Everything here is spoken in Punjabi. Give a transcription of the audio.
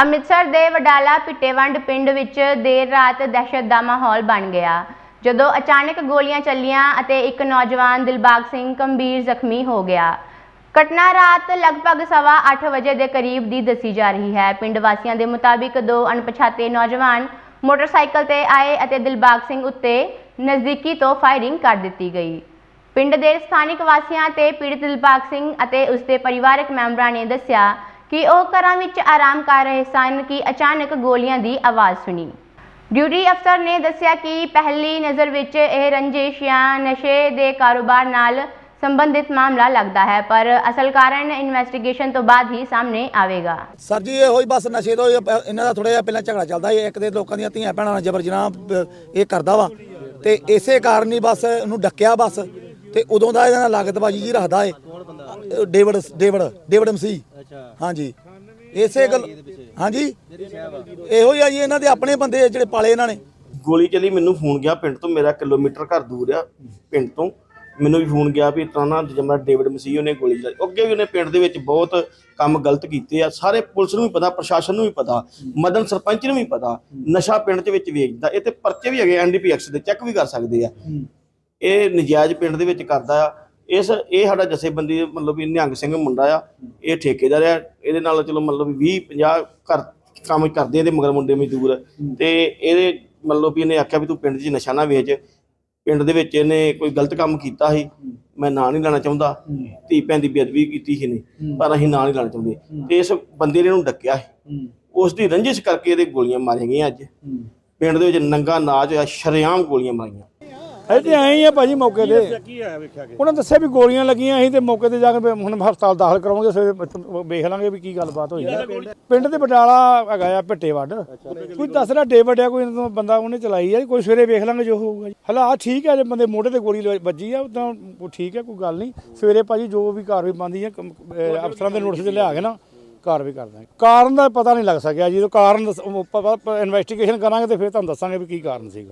ਅੰਮ੍ਰਿਤਸਰ ਦੇ ਵਡਾਲਾ ਪਿੱਟੇਵੰਡ ਪਿੰਡ ਵਿੱਚ ਦੇਰ ਰਾਤ ਦਹਿਸ਼ਤ ਦਾ ਮਾਹੌਲ ਬਣ ਗਿਆ। ਜਦੋਂ ਅਚਾਨਕ ਗੋਲੀਆਂ ਚੱਲੀਆਂ ਅਤੇ ਇੱਕ ਨੌਜਵਾਨ ਦਿਲਬਾਗ ਸਿੰਘ ਗੰਭੀਰ ਜ਼ਖਮੀ ਹੋ ਗਿਆ। ਘਟਨਾ ਰਾਤ ਲਗਭਗ ਸਵਾ 8 ਵਜੇ ਦੇ ਕਰੀਬ ਦੀ ਦੱਸੀ ਜਾ ਰਹੀ ਹੈ। ਪਿੰਡ ਵਾਸੀਆਂ ਦੇ ਮੁਤਾਬਿਕ ਦੋ ਅਣਪਛਾਤੇ ਨੌਜਵਾਨ ਮੋਟਰਸਾਈਕਲ ਤੇ ਆਏ ਅਤੇ ਦਿਲਬਾਗ ਸਿੰਘ ਉੱਤੇ ਨਜ਼ਦੀਕੀ ਤੋਂ ਫਾਇਰਿੰਗ ਕਰ ਦਿੱਤੀ ਗਈ। ਪਿੰਡ ਦੇ ਸਥਾਨਕ ਵਾਸੀਆਂ ਤੇ ਪੀੜਤ ਦਿਲਬਾਗ ਸਿੰਘ ਅਤੇ ਉਸਦੇ ਪਰਿਵਾਰਕ ਮੈਂਬਰਾਂ ਨੇ ਦੱਸਿਆ ਕਿ ਉਹ ਘਰਾਂ ਵਿੱਚ ਆਰਾਮ ਕਰ ਰਹੇ ਸਨ ਕਿ ਅਚਾਨਕ ਗੋਲੀਆਂ ਦੀ ਆਵਾਜ਼ ਸੁਣੀ। ਡਿਊਟੀ ਅਫਸਰ ਨੇ ਦੱਸਿਆ ਕਿ ਪਹਿਲੀ ਨਜ਼ਰ ਵਿੱਚ ਇਹ ਰੰਜਿਸ਼ ਜਾਂ ਨਸ਼ੇ ਦੇ ਕਾਰੋਬਾਰ ਨਾਲ ਸੰਬੰਧਿਤ ਮਾਮਲਾ ਲੱਗਦਾ ਹੈ, ਪਰ ਅਸਲ ਕਾਰਨ ਇਨਵੈਸਟੀਗੇਸ਼ਨ ਤੋਂ ਬਾਅਦ ਹੀ ਸਾਹਮਣੇ ਆਵੇਗਾ। ਸਰ ਜੀ, ਇਹੋ ਹੀ ਬਸ ਨਸ਼ੇ ਤੋਂ ਇਹਨਾਂ ਦਾ ਥੋੜਾ ਜਿਹਾ ਪਹਿਲਾਂ ਝਗੜਾ ਚੱਲਦਾ ਸੀ। ਇੱਕ ਦੇ ਲੋਕਾਂ ਦੀਆਂ ਧੀਆਂ ਭੈਣਾਂ ਨਾਲ ਜਬਰ ਜਨਾਹ ਇਹ ਕਰਦਾ ਵਾ। ਤੇ ਇਸੇ ਕਾਰਨ ਹੀ ਬਸ ਉਹਨੂੰ ਡੱਕਿਆ ਬਸ। ਤੇ ਉਦੋਂ ਦਾ ਇਹਨਾਂ ਨਾਲ ਲਾਗਤਬਾਜੀ ਜੀ ਰੱਖਦਾ ਏ। ਡੇਵਿਡ ਡੇਵਿਡ ਡੇਵਿਡ ਮਸੀ ਹਾਂਜੀ। ਇਸੇ ਗੱਲ ਹਾਂਜੀ। ਇਹੋ ਹੀ ਆ ਜੀ ਇਹਨਾਂ ਦੇ ਆਪਣੇ ਬੰਦੇ ਆ ਜਿਹੜੇ ਪਾਲੇ ਇਹਨਾਂ ਨੇ। ਗੋਲੀ ਚੱਲੀ ਮੈਨੂੰ ਫੋਨ ਗਿਆ ਪਿੰਡ ਤੋਂ ਮੇਰਾ ਕਿਲੋਮੀਟਰ ਘਰ ਦੂਰ ਆ ਪਿੰਡ ਤੋਂ। ਮੈਨੂੰ ਵੀ ਫੋਨ ਗਿਆ ਵੀ ਤਾਂ ਨਾ ਜਮਰਾ ਡੇਵਿਡ ਮਸੀਹ ਉਹਨੇ ਗੋਲੀ ਚਲਾਈ ਅੱਗੇ ਵੀ ਉਹਨੇ ਪਿੰਡ ਦੇ ਵਿੱਚ ਬਹੁਤ ਕੰਮ ਗਲਤ ਕੀਤੇ ਆ। ਸਾਰੇ ਪੁਲਿਸ ਨੂੰ ਵੀ ਪਤਾ ਪ੍ਰਸ਼ਾਸਨ ਨੂੰ ਵੀ ਪਤਾ ਮਦਨ ਸਰਪੰਚ ਨੂੰ ਵੀ ਪਤਾ ਨਸ਼ਾ ਪਿੰਡ ਦੇ ਵਿੱਚ ਵੇਚਦਾ। ਇਹ ਤੇ ਪਰਚੇ ਵੀ ਹੈਗੇ ਐਨਡੀਪੀਐਕਸ ਦੇ ਚੈੱਕ ਵੀ ਕਰ ਸਕਦੇ ਆ। ਇਹ ਨਜਾਇਜ਼ ਪਿੰਡ ਦੇ ਵਿੱਚ ਕਰਦਾ ਆ। ਇਸ, ਇਹ ਸਾਡਾ ਜਥੇਬੰਦੀ ਮਤਲਬ ਵੀ ਨਿਹੰਗ ਸਿੰਘ ਮੁੰਡਾ ਆ, ਇਹ ਠੇਕੇਦਾਰ ਆ, ਇਹਦੇ ਨਾਲ ਚਲੋ ਮਤਲਬ 20 50 ਘਰ ਕੰਮ ਕਰਦੇ ਇਹਦੇ ਮਗਰ ਮੁੰਡੇ ਮਜ਼ਦੂਰ। ਤੇ ਇਹਦੇ ਮਤਲਬ ਵੀ ਇਹਨੇ ਆਖਿਆ ਵੀ ਤੂੰ ਪਿੰਡ 'ਚ ਨਸ਼ਾ ਨਾ ਵੇਚ। ਪਿੰਡ ਦੇ ਵਿੱਚ ਇਹਨੇ ਕੋਈ ਗਲਤ ਕੰਮ ਕੀਤਾ ਸੀ, ਮੈਂ ਨਾਂ ਨਹੀਂ ਲੈਣਾ ਚਾਹੁੰਦਾ। ਧੀ ਭੈਣ ਦੀ ਬੇਅਦਬੀ ਕੀਤੀ ਸੀ ਨੇ ਪਰ ਅਸੀਂ ਨਾਂ ਨਹੀਂ ਲੈਣਾ ਚਾਹੁੰਦੇ। ਤੇ ਇਸ ਬੰਦੇ ਨੇ ਇਹਨੂੰ ਡੱਕਿਆ ਸੀ। ਉਸ ਦੀ ਰੰਜਿਸ਼ ਕਰਕੇ ਇਹਦੇ ਗੋਲੀਆਂ ਮਾਰੀਆਂ ਗਈਆਂ ਅੱਜ। ਪਿੰਡ ਦੇ ਵਿੱਚ ਨੰਗਾ ਨਾਚ ਹੋਇਆ, ਸ਼ਰੇਆਮ ਗੋਲੀਆਂ ਮਾਰੀਆਂ। ਇਹ ਤੇ ਆਏ ਹੀ ਆ ਭਾਜੀ ਮੌਕੇ ਤੇ। ਕੀ ਹੋਇਆ ਵੇਖਿਆ ਕਿ? ਉਹਨਾਂ ਦੱਸਿਆ ਵੀ ਗੋਲੀਆਂ ਲੱਗੀਆਂ ਅਸੀਂ ਤੇ ਮੌਕੇ ਤੇ ਜਾ ਕੇ ਹੁਣ ਹਸਪਤਾਲ ਦਾਖਲ ਕਰਾਵਾਂਗੇ ਸਵੇਰੇ ਵੇਖ ਲਾਂਗੇ ਵੀ ਕੀ ਗੱਲਬਾਤ ਹੋਈ ਹੈ। ਪਿੰਡ ਦੇ ਬਟਾਲਾ ਹੈਗਾ ਆ ਭੱਟੇ ਵੱਡ। ਕੋਈ ਦੱਸ ਰਿਹਾ ਡੇਵਿਡ ਆ ਕੋਈ ਬੰਦਾ ਉਹਨੇ ਚਲਾਈ ਆ ਕੋਈ ਸਵੇਰੇ ਵੇਖ ਲਾਂਗੇ ਜੋ ਹੋਊਗਾ ਜੀ। ਹਾਲਾਤ ਠੀਕ ਹੈ ਜੇ ਬੰਦੇ ਮੋਢੇ ਤੇ ਗੋਲੀ ਵੱਜੀ ਆ ਤਾਂ ਉਹ ਠੀਕ ਹੈ ਕੋਈ ਗੱਲ ਨਹੀਂ। ਸਵੇਰੇ ਭਾਜੀ ਜੋ ਵੀ ਕਾਰਵਾਈ ਬੰਦੀ ਅਹ ਅਫਸਰਾਂ ਦੇ ਨੋਟਿਸ ਤੇ ਲਿਆ ਕੇ ਨਾ ਕਾਰਵਾਈ ਕਰ ਦਾਂਗੇ। ਕਾਰਨ ਦਾ ਪਤਾ ਨਹੀਂ ਲੱਗ ਸਕਿਆ ਜੀ ਕਾਰਨ ਇਨਵੈਸਟੀਗੇਸ਼ਨ ਕਰਾਂਗੇ ਤੇ ਫਿਰ ਤੁਹਾਨੂੰ ਦੱਸਾਂਗੇ ਵੀ ਕੀ ਕਾਰਨ ਸੀਗਾ।